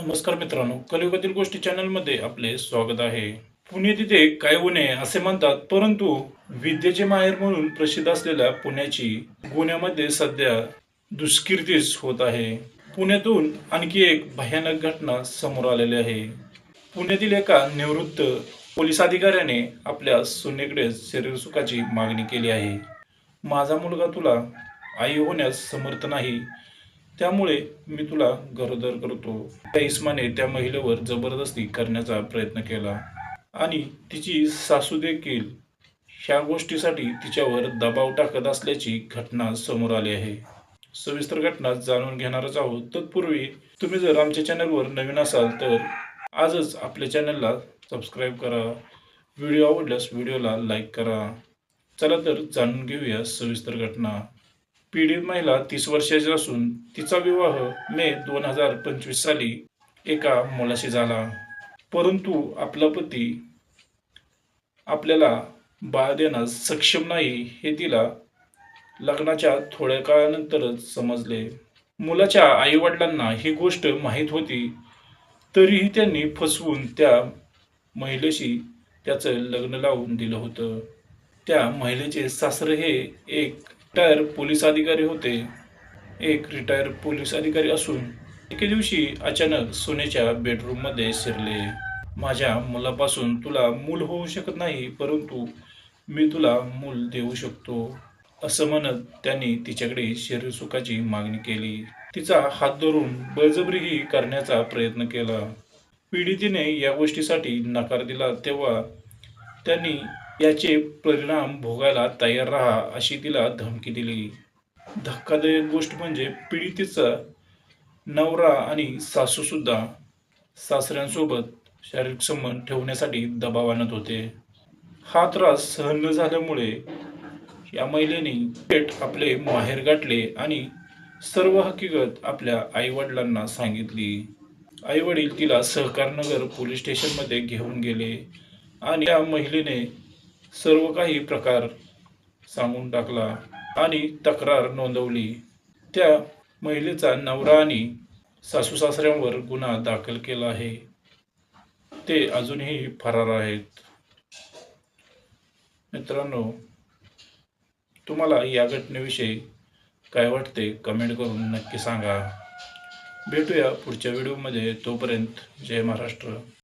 नमस्कार मित्रांनो कलियुगातील गोष्टी चॅनलमध्ये आपले स्वागत आहे. पुणे तिथे काय उणे असे म्हणतात परंतु विद्येचे माहेर म्हणून प्रसिद्ध असलेल्या पुण्याची गुन्ह्यामध्ये सध्या दुष्कीर्तीच होत आहे. पुण्यातून आणखी एक भयानक घटना समोर आलेली आहे. पुण्यातील एका निवृत्त पोलीस अधिकाऱ्याने आपल्या सुनेकडे शरीरसुखाची मागणी केली आहे. माझा मुलगा तुला आई होण्यास समर्थ नाही. त्यामुळे मी तुला गरोदर करतो. त्या इस्माने त्या महिलेवर जबरदस्ती करण्याचा प्रयत्न केला. आणि तिची सासू देखील. ह्या गोष्टीसाठी तिच्यावर दबाव टाकत असल्याची घटना समोर आली आहे. सविस्तर घटना जाणून घेणारच आहोत. तत्पूर्वी तुम्ही जर आमच्या चॅनलवर नवीन असाल तर आजच आपल्या चॅनलला सबस्क्राईब करा. व्हिडिओ आवडल्यास व्हिडिओला लाईक करा. चला तर जाणून घेऊया सविस्तर घटना. पीडित महिला तीस वर्षाची असून तिचा विवाह मे दोन हजार पंचवीस साली एका मुलाशी झाला. परंतु आपला पती आपल्याला बाळ देण्यास सक्षम नाही हे तिला लग्नाच्या थोड्या काळानंतरच समजले. मुलाच्या आईवडिलांना ही गोष्ट माहीत होती तरीही त्यांनी फसवून त्या महिलेशी त्याचं लग्न लावून दिलं होतं. त्या महिलेचे सासरे हे एक रिटायर पोलीस अधिकारी होते. एक रिटायर पोलीस अधिकारी असून एके दिवशी अचानक सोनेच्या बेडरूममध्ये शिरले. माझ्या मुलापासून तुला मूल होऊ शकत नाही परंतु मी तुला मूल देऊ शकतो असं म्हणत त्यांनी तिच्याकडे शरीरसुखाची मागणी केली. तिचा हात धरून बळजबरीही करण्याचा प्रयत्न केला. पीडितीने या गोष्टीसाठी नकार दिला तेव्हा त्यांनी याचे परिणाम भोगायला तयार राहा अशी तिला धमकी दिली. धक्कादायक गोष्ट म्हणजे पीडितेचा नवरा आणि सासू सुद्धा सासऱ्यांसोबत शारीरिक संबंध ठेवण्यासाठी दबाव आणत होते. हा त्रास सहन न झाल्यामुळे या महिलेने थेट आपले माहेर गाठले आणि सर्व हकीकत आपल्या आईवडिलांना सांगितली. आईवडील तिला सहकारनगर पोलीस स्टेशनमध्ये घेऊन गेले आणि या महिलेने सर्व काही प्रकार सांगून टाकला आणि तक्रार नोंदवली. त्या महिलेचा नवरा आणि सासू सासऱ्यांवर गुन्हा दाखल केला आहे. ते अजूनही फरार आहेत. मित्रांनो तुम्हाला या घटनेविषयी काय वाटते कमेंट करून नक्की सांगा. भेटूया पुढच्या व्हिडिओमध्ये. तोपर्यंत जय महाराष्ट्र.